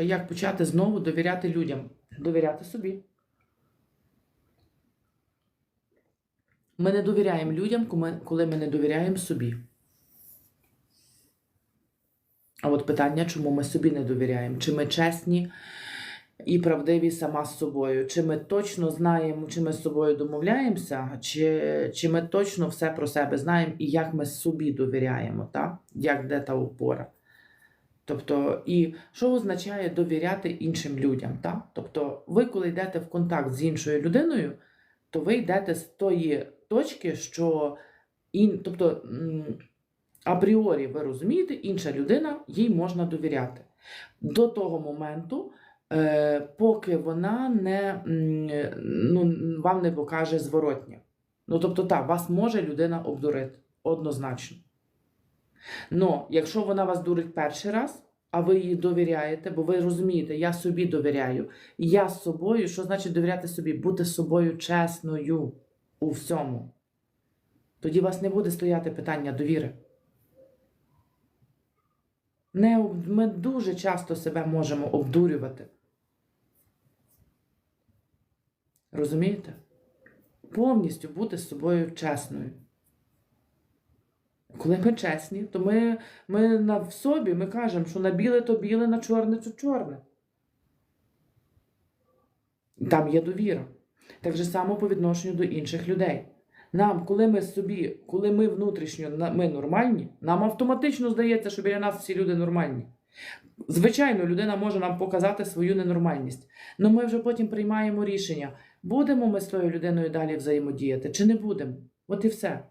Як почати знову довіряти людям? Довіряти собі. Ми не довіряємо людям, коли- ми не довіряємо собі. А от питання, чому ми собі не довіряємо? Чи ми чесні і правдиві сама з собою? Чи ми точно знаємо, чи ми з собою домовляємося, чи, чи ми точно все про себе знаємо і як ми собі довіряємо, так? як де та опора? Тобто, і що означає довіряти іншим людям? Так? Тобто, ви, коли йдете в контакт з іншою людиною, то ви йдете з тої точки, що ін, тобто, апріорі ви розумієте, інша людина, їй можна довіряти. До того моменту, е, поки вона не, ну, вам не покаже зворотнє. Ну, тобто, так, вас може людина обдурити однозначно. Но якщо вона вас дурить перший раз, а ви їй довіряєте, бо ви розумієте, я собі довіряю, я з собою, що значить довіряти собі? Бути з собою чесною у всьому. Тоді у вас не буде стояти питання довіри. Не, ми дуже часто себе можемо обдурювати. Розумієте? Повністю бути з собою чесною. Коли ми чесні, то ми, ми на, в собі ми кажемо, що на біле то біле, на чорне то чорне. Там є довіра. Так же само по відношенню до інших людей. Нам, коли ми собі, коли ми внутрішньо ми нормальні, нам автоматично здається, що біля нас всі люди нормальні. Звичайно, людина може нам показати свою ненормальність. але ми вже потім приймаємо рішення, будемо ми з тою людиною далі взаємодіяти чи не будемо. От і все.